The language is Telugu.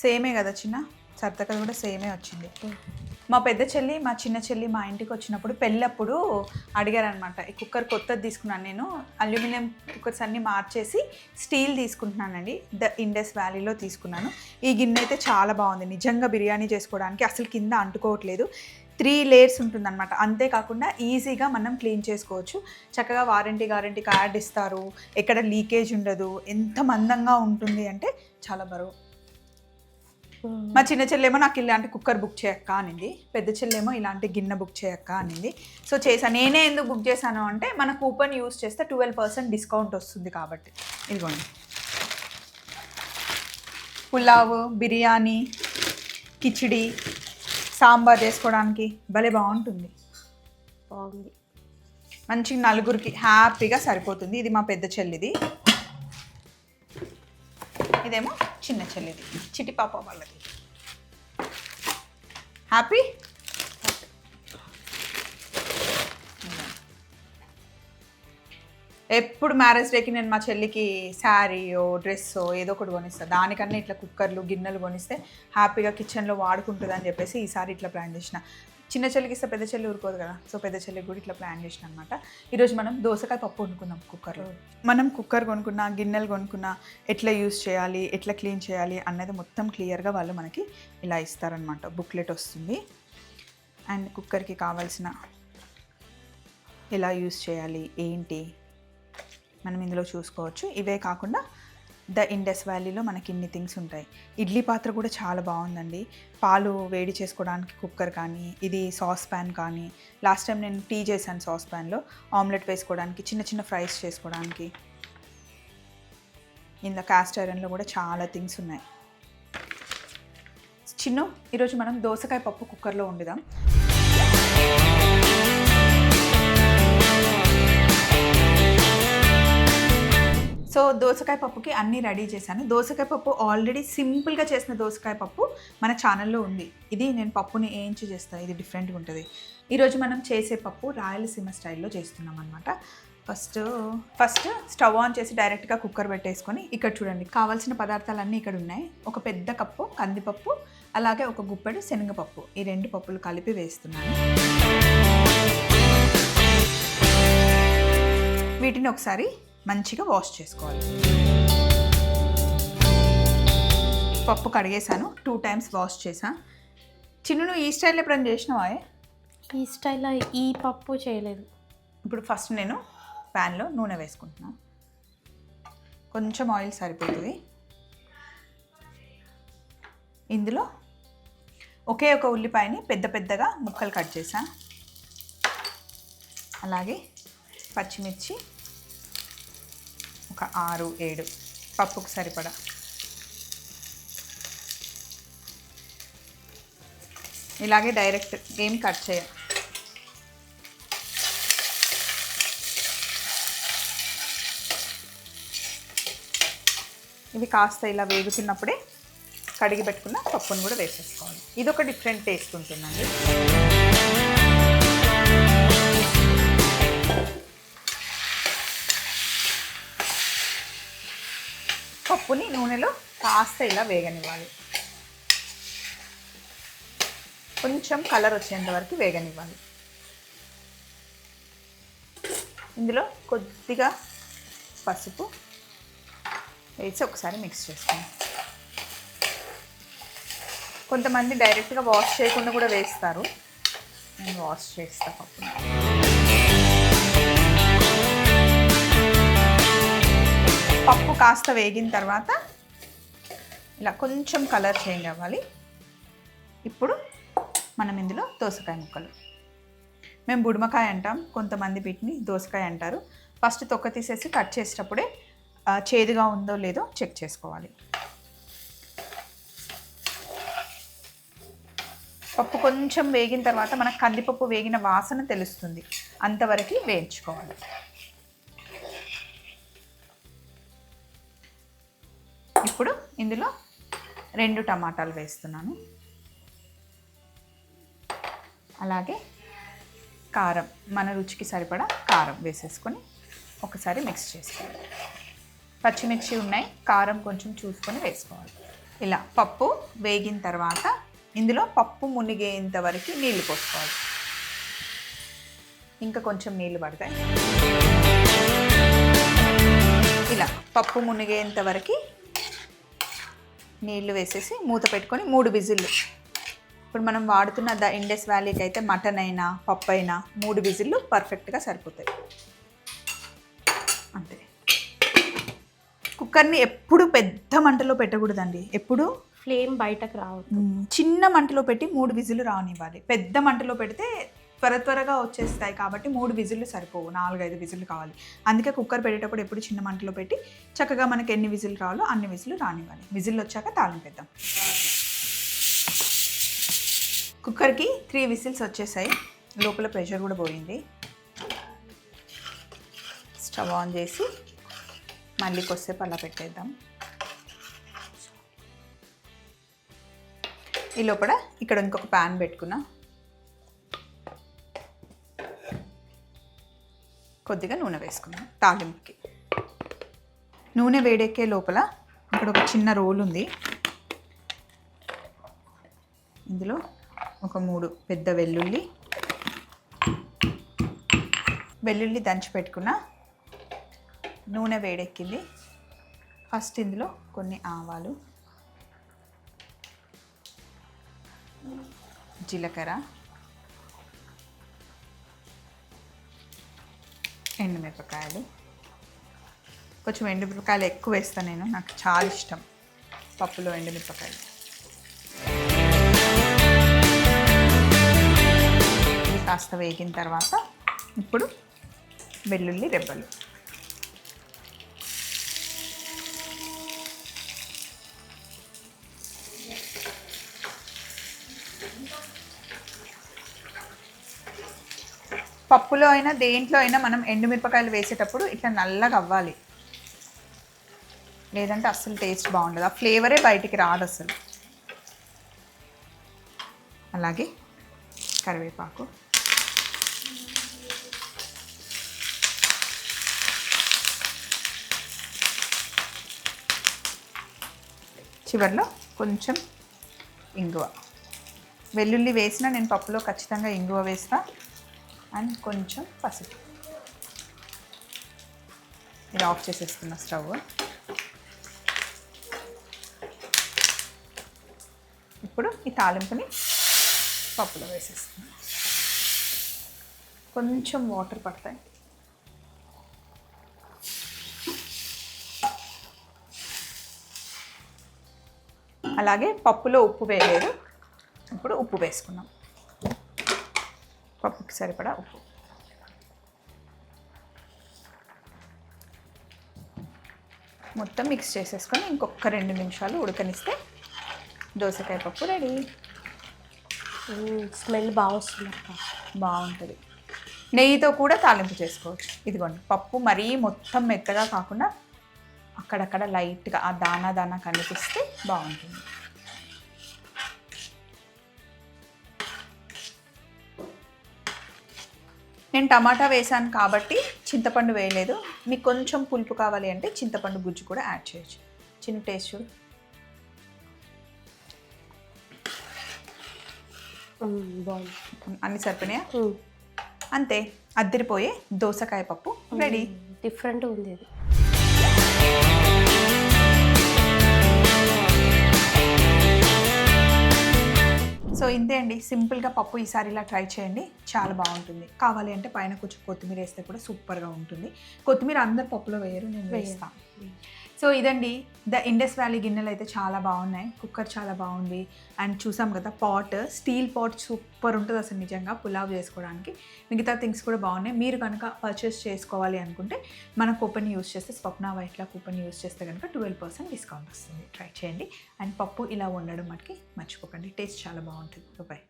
సేమే కదా చిన్న? సర్తకలు కూడా సేమే వచ్చింది. మా పెద్ద చెల్లి మా చిన్న చెల్లి మా ఇంటికి వచ్చినప్పుడు పెళ్ళప్పుడు అడిగారనమాట. ఈ కుక్కర్ కొత్తది తీసుకున్నాను నేను. అల్యూమినియం కుక్కర్స్ అన్నీ మార్చేసి స్టీల్ తీసుకుంటున్నానండి. ద ఇండస్ వ్యాలీలో తీసుకున్నాను. ఈ గిన్నె అయితే చాలా బాగుంది. నిజంగా బిర్యానీ చేసుకోవడానికి అసలు కింద అంటుకోవట్లేదు. త్రీ లేయర్స్ ఉంటుందన్నమాట. అంతేకాకుండా ఈజీగా మనం క్లీన్ చేసుకోవచ్చు. చక్కగా వారంటీ గ్యారంటీ కార్డ్ ఇస్తారు. ఎక్కడ లీకేజ్ ఉండదు. ఎంత మందంగా ఉంటుంది అంటే చాలా బరువు. మా చిన్న చెల్లేమో నాకు ఇలాంటి కుక్కర్ బుక్ చేయక్క అనింది. పెద్ద చెల్లేమో ఇలాంటి గిన్నె బుక్ చేయక్క అనింది. సో చేశాను నేనే ఎందుకు బుక్ చేశాను అంటే మన కూపన్ యూస్ చేస్తే ట్వెల్వ్ పర్సెంట్ డిస్కౌంట్ వస్తుంది కాబట్టి. ఇదిగోండి. పులావ్ బిర్యానీ కిచిడి సాంబార్ చేసుకోవడానికి భలే బాగుంటుంది. బాగుంది. మంచి నలుగురికి హ్యాపీగా సరిపోతుంది. ఇది మా పెద్ద చెల్లిది. ఇదేమో చిన్న చెల్లిది చిటి పాప వాళ్ళది. హ్యాపీ ఎప్పుడు మ్యారేజ్ డేకి నేను మా చెల్లికి శారీయో డ్రెస్సో ఏదో ఒకటి కొనిస్తాను దానికన్నా ఇట్లా కుక్కర్లు గిన్నెలు కొనిస్తే హ్యాపీగా కిచెన్లో వాడుకుంటుంది అని చెప్పేసి ఈసారి ఇట్లా ప్లాన్ చేసిన. చిన్న చెల్లికి ఇస్తే పెద్ద చెల్లి ఊరుకోదు కదా. సో పెద్ద చెల్లికి కూడా ఇట్లా ప్లాన్ చేసిన అనమాట ఈరోజు మనం దోసకాయ పప్పు వండుకుందాం కుక్కర్లో మనం కుక్కర్ కొనుక్కున్నా గిన్నెలు కొనుక్కున్నా ఎట్లా యూస్ చేయాలి ఎట్లా క్లీన్ చేయాలి అన్నది మొత్తం క్లియర్గా వాళ్ళు మనకి ఇలా ఇస్తారనమాట. బుక్లెట్ వస్తుంది. అండ్ కుక్కర్కి కావాల్సిన ఎలా యూస్ చేయాలి ఏంటి? మనం ఇందులో చూసుకోవచ్చు. ఇవే కాకుండా ద ఇండస్ వ్యాలీలో మనకి ఇన్ని థింగ్స్ ఉంటాయి. ఇడ్లీ పాత్ర కూడా చాలా బాగుందండి. పాలు వేడి చేసుకోవడానికి కుక్కర్ కానీ ఇది సాస్ ప్యాన్ కానీ లాస్ట్ టైం నేను టీ చేశాను సాస్ ప్యాన్లో ఆమ్లెట్ వేసుకోవడానికి చిన్న చిన్న ఫ్రైస్ చేసుకోవడానికి. ఇందులో క్యాస్ట్ ఐరన్లో కూడా చాలా థింగ్స్ ఉన్నాయి. చిన్న ఈరోజు మనం దోసకాయ పప్పు కుక్కర్లో వండుదాం. దోసకాయ పప్పుకి అన్నీ రెడీ చేశాను. దోసకాయ పప్పు ఆల్రెడీ సింపుల్గా చేసిన దోసకాయ పప్పు మన ఛానల్లో ఉంది. ఇది నేను పప్పుని ఏంచి చేస్తాను ఇది డిఫరెంట్గా ఉంటుంది. ఈరోజు మనం చేసే పప్పు రాయలసీమ స్టైల్లో చేస్తున్నాం అనమాట ఫస్ట్ ఫస్ట్ స్టవ్ ఆన్ చేసి డైరెక్ట్గా కుక్కర్ పెట్టేసుకొని ఇక్కడ చూడండి కావాల్సిన పదార్థాలన్నీ ఇక్కడ ఉన్నాయి. ఒక పెద్ద కప్పు కందిపప్పు అలాగే ఒక గుప్పెడు శనగపప్పు. ఈ రెండు పప్పులు కలిపి వేస్తున్నాను. వీటిని ఒకసారి మంచిగా వాష్ చేసుకోవాలి. పప్పు కడిగేసాను టూ టైమ్స్ వాష్ చేసా చిన్న నువ్వు ఈ స్టైల్ ఎప్పుడైనా చేసినావా ఈ స్టైల్లో ఈ పప్పు చేయలేదు. ఇప్పుడు ఫస్ట్ నేను ప్యాన్లో నూనె వేసుకుంటున్నాను కొంచెం ఆయిల్ సరిపోతుంది. ఇందులో ఒకే ఒక ఉల్లిపాయని పెద్ద పెద్దగా ముక్కలు కట్ చేసా అలాగే పచ్చిమిర్చి ఒక ఆరు ఏడు. పప్పుకు సరిపడా. ఇలాగే డైరెక్ట్ ఏం కట్ చేయ. ఇవి కాస్త ఇలా వేగుతున్నప్పుడే కడిగి పెట్టుకున్న పప్పును కూడా వేసేసుకోవాలి. ఇది ఒక డిఫరెంట్ టేస్ట్ ఉంటుందండి. పప్పుని నూనెలో కాస్త ఇలా వేగనివ్వాలి. కొంచెం కలర్ వచ్చేంత వరకు వేగనివ్వాలి. ఇందులో కొద్దిగా పసుపు వేసి ఒకసారి మిక్స్ చేసుకోండి. కొంతమంది డైరెక్ట్గా వాష్ చేయకుండా కూడా వేస్తారు. నేను వాష్ చేస్తా. పప్పుని పప్పు కాస్త వేగిన తర్వాత ఇలా కొంచెం కలర్ చేంజ్ అవ్వాలి. ఇప్పుడు మనం ఇందులో దోసకాయ ముక్కలు. మేము బుడమకాయ అంటాం కొంతమంది వీటిని దోసకాయ అంటారు. ఫస్ట్ తొక్క తీసేసి కట్ చేసేటప్పుడే చేదుగా ఉందో లేదో చెక్ చేసుకోవాలి. పప్పు కొంచెం వేగిన తర్వాత మనకు కందిపప్పు వేగిన వాసన తెలుస్తుంది. అంతవరకు వేయించుకోవాలి. ఇప్పుడు ఇందులో రెండు టమాటాలు వేస్తున్నాను. అలాగే కారం మన రుచికి సరిపడా కారం వేసేసుకొని ఒకసారి మిక్స్ చేసుకోవాలి. పచ్చిమిర్చి ఉన్నాయి కారం కొంచెం చూసుకొని వేసుకోవాలి. ఇలా పప్పు వేగిన తర్వాత ఇందులో పప్పు మునిగేంత వరకు నీళ్ళు పోసుకోవాలి. ఇంకా కొంచెం నీళ్ళు పడతాయి. ఇలా పప్పు మునిగేంత వరకు నీళ్ళు వేసేసి మూత పెట్టుకొని మూడు విజిల్లు. ఇప్పుడు మనం వాడుతున్న ద ఇండస్ వ్యాలీకి అయితే మటన్ అయినా పప్పు అయినా మూడు విజిల్లు పర్ఫెక్ట్గా సరిపోతాయి. అంతే. కుక్కర్ని ఎప్పుడు పెద్ద మంటలో పెట్టకూడదండి. ఎప్పుడు? ఫ్లేమ్ బయటకు రావద్దు. చిన్న మంటలో పెట్టి మూడు విజిల్లు రానివ్వాలి. పెద్ద మంటలో పెడితే త్వర త్వరగా వచ్చేస్తాయి కాబట్టి మూడు విజిల్లు సరిపోవు నాలుగైదు విజిల్లు కావాలి. అందుకే కుక్కర్ పెట్టేటప్పుడు ఎప్పుడు చిన్న మంటలో పెట్టి చక్కగా మనకి ఎన్ని విజిల్లు రావాలో అన్ని విజిల్లు రానివ్వాలి. విజిల్లు వచ్చాక తాలింపేద్దాం కుక్కర్కి త్రీ విజిల్స్ వచ్చేసాయి. లోపల ప్రెషర్ కూడా పోయింది. స్టవ్ ఆన్ చేసి మళ్ళీ కొద్దిసేపు అలా పెట్టేద్దాం. ఈ లోపల ఇక్కడ ఇంకొక ప్యాన్ పెట్టుకున్నా. కొద్దిగా నూనె వేసుకున్నాను తాలింపుకి. నూనె వేడెక్కే లోపల ఇక్కడ ఒక చిన్న రోల్ ఉంది. ఇందులో ఒక మూడు పెద్ద వెల్లుల్లి. వెల్లుల్లి దంచి పెట్టుకున్న నూనె వేడెక్కింది. ఫస్ట్ ఇందులో కొన్ని ఆవాలు జీలకర్ర ఎండుమిరపకాయలు. కొంచెం ఎండుమిరపకాయలు ఎక్కువ వేస్తాను నేను నాకు చాలా ఇష్టం పప్పులో ఎండుమిరపకాయలు. కాస్త వేగిన తర్వాత ఇప్పుడు వెల్లుల్లి రెబ్బలు. పప్పులో అయినా దేంట్లో అయినా మనం ఎండుమిరపకాయలు వేసేటప్పుడు ఇట్లా నల్లగా అవ్వాలి. లేదంటే అస్సలు టేస్ట్ బాగుండదు. ఆ ఫ్లేవరే బయటికి రాదు అసలు అలాగే కరివేపాకు. చివరిలో కొంచెం ఇంగువ. వెల్లుల్లి వేసిన నేను పప్పులో ఖచ్చితంగా ఇంగువ వేస్తాను అండ్ కొంచెం పసుపు. ఇది ఆఫ్ చేసేస్తున్న స్టవ్. ఇప్పుడు ఈ తాలింపుని పప్పులో వేసేస్తున్నాం కొంచెం వాటర్ పడతాయి. అలాగే పప్పులో ఉప్పు వేయలేదు. ఇప్పుడు ఉప్పు వేసుకున్నాం పప్పుకి సరిపడా ఉప్పు. మొత్తం మిక్స్ చేసేసుకొని ఇంకొక రెండు నిమిషాలు ఉడకనిస్తే దోసకాయ పప్పు రెడీ. స్మెల్ బాగా వస్తుంది బాగుంటుంది. నెయ్యితో కూడా తాలింపు చేసుకోవచ్చు. ఇదిగోండి పప్పు మరీ మొత్తం మెత్తగా కాకుండా అక్కడక్కడ లైట్గా ఆ దానా దానా కనిపిస్తే బాగుంటుంది. నేను టమాటా వేసాను కాబట్టి చింతపండు వేయలేదు. మీకు కొంచెం పులుపు కావాలి అంటే చింతపండు గుజ్జు కూడా యాడ్ చేయొచ్చు. చిన్న టేస్ట్ చూడు. అన్ని సరిపోయినాయా? మ్మ్. అంతే. అద్దరిపోయే దోసకాయ పప్పు. రెడీ. డిఫరెంట్ ఉంది ఇంతే అండి. సింపుల్గా పప్పు ఈసారి ఇలా ట్రై చేయండి. చాలా బాగుంటుంది. కావాలి అంటే పైన కొంచెం కొత్తిమీర వేస్తే కూడా సూపర్గా ఉంటుంది. కొత్తిమీర అందరు పప్పులో వేయరు నేను వేస్తాను సో ఇదండి ద ఇండస్ వ్యాలీ గిన్నెలు అయితే చాలా బాగున్నాయి. కుక్కర్ చాలా బాగుంది. అండ్ చూసాం కదా పాట్ స్టీల్ పాట్ సూపర్ ఉంటుంది అసలు నిజంగా పులావ్ చేసుకోవడానికి. మిగతా థింగ్స్ కూడా బాగున్నాయి. మీరు కనుక పర్చేస్ చేసుకోవాలి అనుకుంటే మన కూపన్ యూస్ చేస్తే స్వప్న వైట్లా కూపన్ యూస్ చేస్తే కనుక ట్వెల్వ్ పర్సెంట్ డిస్కౌంట్ వస్తుంది. ట్రై చేయండి. అండ్ పప్పు ఇలా ఉండడం మనకి మర్చిపోకండి. టేస్ట్ చాలా బాగుంటుంది. బాయ్